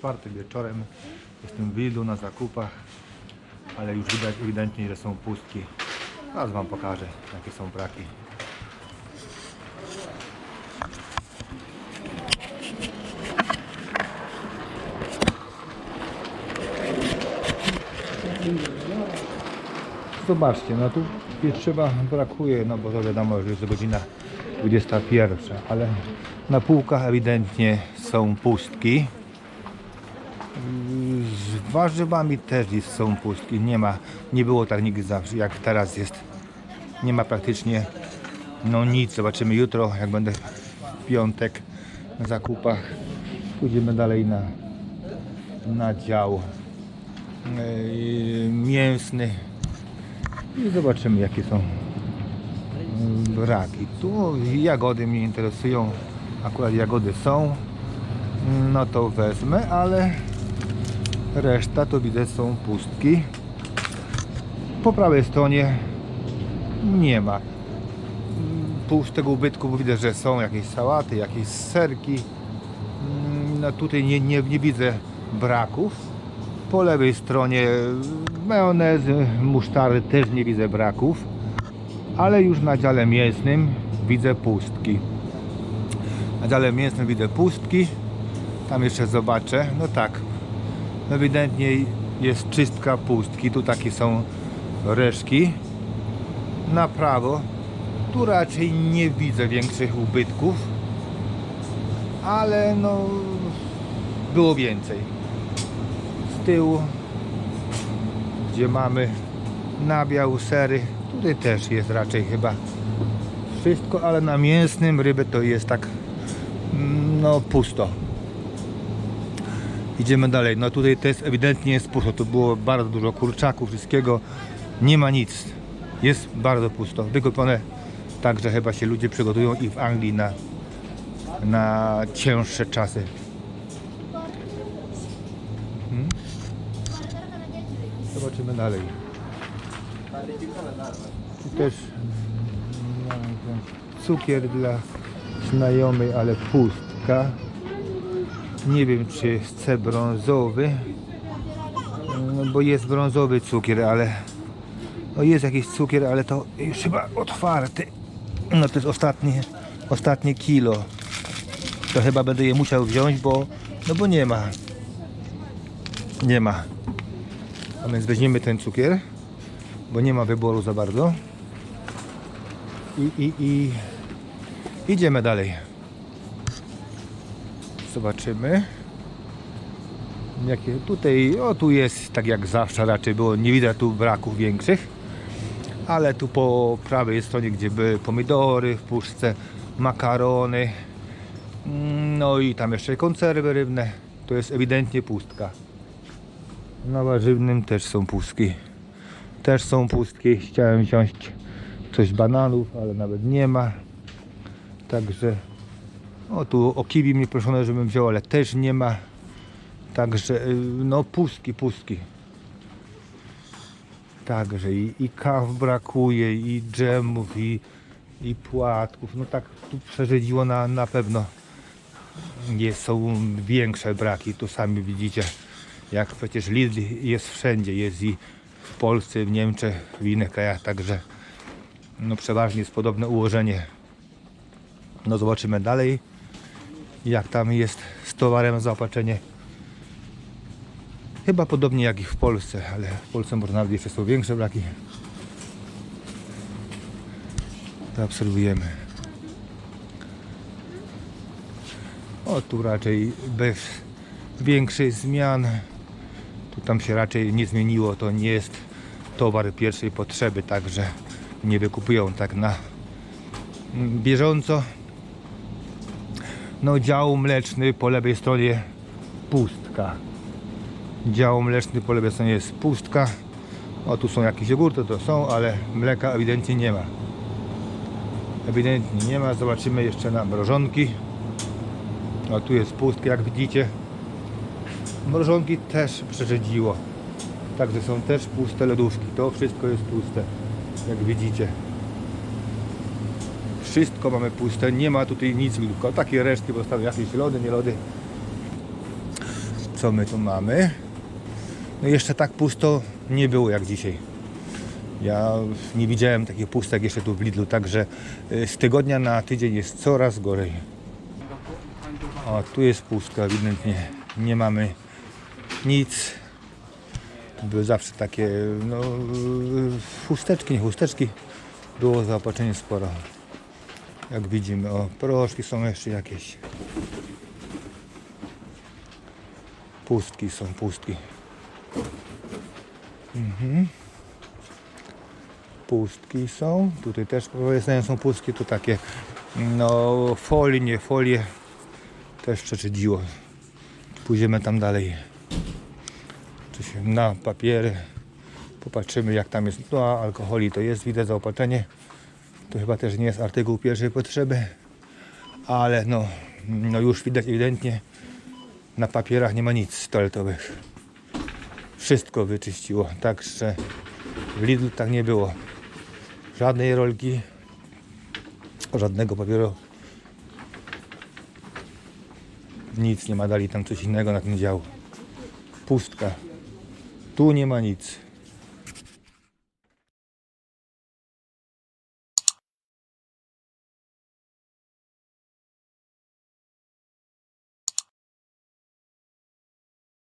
czwartek wieczorem. Jestem w Lidlu na zakupach, ale już widać ewidentnie, że są pustki. Zaraz Wam pokażę, jakie są braki. Zobaczcie, no tu pieczywa brakuje, no bo to wiadomo, że jest godzina 21, ale na półkach ewidentnie są pustki. Z warzywami też jest- są pustki. Nie ma, nie było tak nigdy zawsze, jak teraz jest. Nie ma praktycznie no nic. Zobaczymy jutro, jak będę w piątek na zakupach. Pójdziemy dalej na, na dział yy, mięsny i zobaczymy jakie są braki. Tu jagody mnie interesują. Akurat jagody są. No to wezmę, ale reszta to widzę są pustki. Po prawej stronie nie ma pustego ubytku, bo widzę, że są jakieś sałaty, jakieś serki. Mm, No tutaj nie, nie, nie widzę braków. Po lewej stronie majonezy, musztary też nie widzę braków. Ale już na dziale mięsnym widzę pustki. Na dziale mięsnym widzę pustki. Tam jeszcze zobaczę. No tak. Ewidentnie jest czystka pustki. Tu takie są reszki. Na prawo. Tu raczej nie widzę większych ubytków. Ale no było więcej. Z tyłu gdzie mamy nabiał, sery. Tutaj też jest raczej chyba wszystko, ale na mięsnym rybę to jest tak mm, no pusto. Idziemy dalej. No tutaj to jest ewidentnie jest pusto. Tu było bardzo dużo kurczaków, wszystkiego. Nie ma nic. Jest bardzo pusto. Wykupione tak, że chyba się ludzie przygotują i w Anglii na, na cięższe czasy. Hmm? Zobaczymy dalej. Tu też mm, cukier dla znajomej, ale pustka. Nie wiem czy chce brązowy, no bo jest brązowy cukier, ale no jest jakiś cukier, ale to już chyba otwarty. No to jest ostatnie, ostatnie kilo. To chyba będę je musiał wziąć, bo no bo nie ma. Nie ma. A więc weźmiemy ten cukier, bo nie ma wyboru za bardzo. I, i, i idziemy dalej. Zobaczymy. Jakie tutaj, o tu jest tak jak zawsze raczej było, nie widać tu braków większych. Ale tu po prawej stronie, gdzie były pomidory w puszce, makarony, mm, no i tam jeszcze konserwy rybne, to jest ewidentnie pustka. Na warzywnym też są pustki. Też są pustki. Chciałem wziąć coś bananów, ale nawet nie ma. Także o tu o kiwi mnie proszono, żebym wziął, ale też nie ma. Także y, no pustki, pustki. Także i, i kaw brakuje, i dżemów, i, i płatków. No tak tu przerzedziło na, na pewno. Jest, są większe braki, tu sami widzicie. Jak przecież Lidl jest wszędzie, jest i w Polsce, w Niemczech, w innych krajach, także no przeważnie jest podobne ułożenie. No zobaczymy dalej, jak tam jest z towarem zaopatrzenie. Chyba podobnie jak i w Polsce, ale w Polsce może nawet jeszcze są większe braki. Zaobserwujemy. O, tu raczej bez większych zmian. Tu tam się raczej nie zmieniło. To nie jest towar pierwszej potrzeby, także nie wykupują tak na bieżąco. No, dział mleczny po lewej stronie pustka. Dział mleczny po lewej stronie jest pustka. O, tu są jakieś jogurty, to są, ale mleka ewidentnie nie ma. Ewidentnie nie ma. Zobaczymy jeszcze na mrożonki. O, tu jest pustka, jak widzicie. Mrożonki też przerzedziło. Także są też puste lodówki. To wszystko jest puste, jak widzicie. Wszystko mamy puste, nie ma tutaj nic, tylko takie resztki, bo zostały jakieś lody, nie lody. Co my tu mamy? No jeszcze tak pusto nie było jak dzisiaj. Ja nie widziałem takich pustek jeszcze tu w Lidlu, także y, z tygodnia na tydzień jest coraz gorzej. O, tu jest pustka, ewidentnie nie mamy nic. Były zawsze takie, no, y, chusteczki, nie chusteczki. Było zaopatrzenie sporo. Jak widzimy, o, proszki są jeszcze jakieś. Pustki są, pustki. Mhm. Pustki są. Tutaj też powiedzmy są pustki. Tu takie no folie, nie folie. Też przeczydziło. Pójdziemy tam dalej. Czy na papiery. Popatrzymy jak tam jest. No a alkoholi to jest, widać zaopatrzenie. To chyba też nie jest artykuł pierwszej potrzeby. Ale no, no już widać ewidentnie na papierach nie ma nic toaletowych. Wszystko wyczyściło, także w Lidl tak nie było. Żadnej rolki, żadnego papieru. Nic nie ma, dali tam coś innego na ten dział. Pustka. Tu nie ma nic.